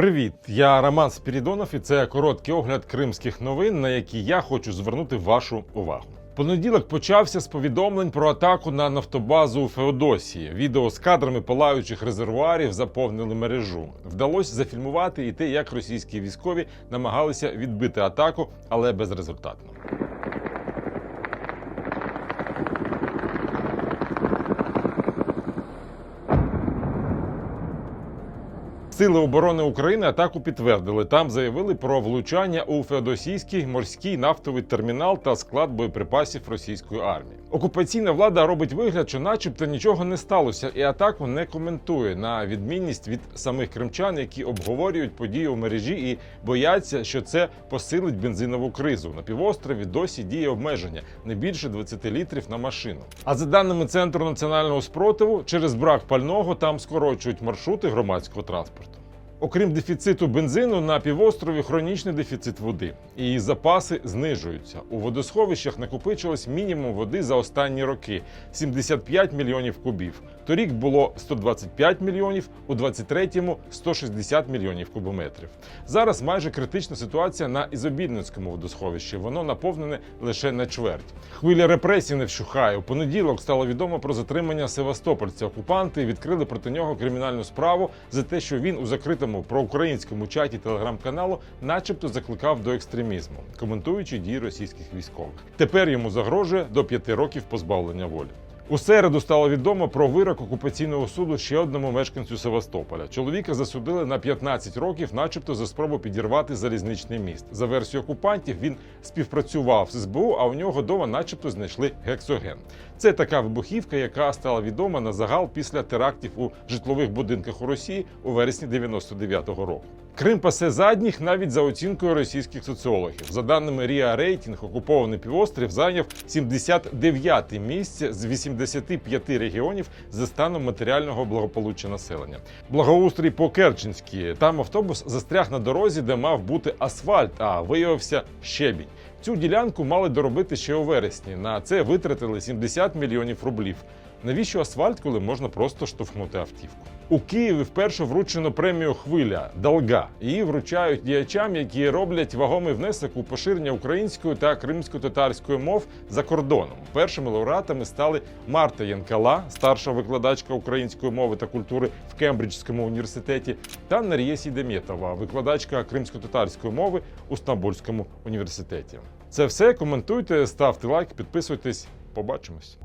Привіт, я Роман Спірідонов, і це короткий огляд кримських новин, на які я хочу звернути вашу увагу. Понеділок почався з повідомлень про атаку на нафтобазу у Феодосії. Відео з кадрами палаючих резервуарів заповнили мережу. Вдалося зафільмувати і те, як російські військові намагалися відбити атаку, але безрезультатно. Сили оборони України атаку підтвердили. Там заявили про влучання у Феодосійський морський нафтовий термінал та склад боєприпасів російської армії. Окупаційна влада робить вигляд, що, начебто, нічого не сталося, і атаку не коментує на відмінність від самих кримчан, які обговорюють події у мережі і бояться, що це посилить бензинову кризу. На півострові досі діє обмеження не більше 20 літрів на машину. А за даними центру національного спротиву, через брак пального там скорочують маршрути громадського транспорту. Окрім дефіциту бензину, на півострові хронічний дефіцит води. Її запаси знижуються. У водосховищах накопичилось мінімум води за останні роки 75 мільйонів кубів. Торік було 125 мільйонів, у 23-му 160 мільйонів кубометрів. Зараз майже критична ситуація на Ізобільницькому водосховищі. Воно наповнене лише на чверть. Хвиля репресій не вщухає. У понеділок стало відомо про затримання Севастопольця. Окупанти відкрили проти нього кримінальну справу за те, що він у закритому проукраїнському чаті телеграм-каналу, начебто, закликав до екстремізму, коментуючи дії російських військових. Тепер йому загрожує до п'яти років позбавлення волі. У середу стало відомо про вирок окупаційного суду ще одному мешканцю Севастополя. Чоловіка засудили на 15 років, начебто, за спробу підірвати залізничний міст. За версією окупантів він співпрацював з СБУ, а у нього дома, начебто, знайшли гексоген. Це така вибухівка, яка стала відома на загал після терактів у житлових будинках у Росії у вересні 99-го року. Крим пасе задніх навіть за оцінкою російських соціологів. За даними Ріа Рейтінг, окупований півострів зайняв 79-те місце з 85 регіонів за станом матеріального благополуччя населення. Благоустрій по Керченській. Там автобус застряг на дорозі, де мав бути асфальт, а виявився щебінь. Цю ділянку мали доробити ще у вересні. На це витратили 70 мільйонів рублів. Навіщо асфальт, коли можна просто штовхнути автівку? У Києві вперше вручено премію Хвиля Долга. Її вручають діячам, які роблять вагомий внесок у поширення української та кримсько-татарської мов за кордоном. Першими лауреатами стали Марта Янкала, старша викладачка української мови та культури в Кембриджському університеті, та Нарія Сідемєтова, викладачка кримсько-татарської мови у Стамбульському університеті. Це все. Коментуйте, ставте лайк, підписуйтесь. Побачимось.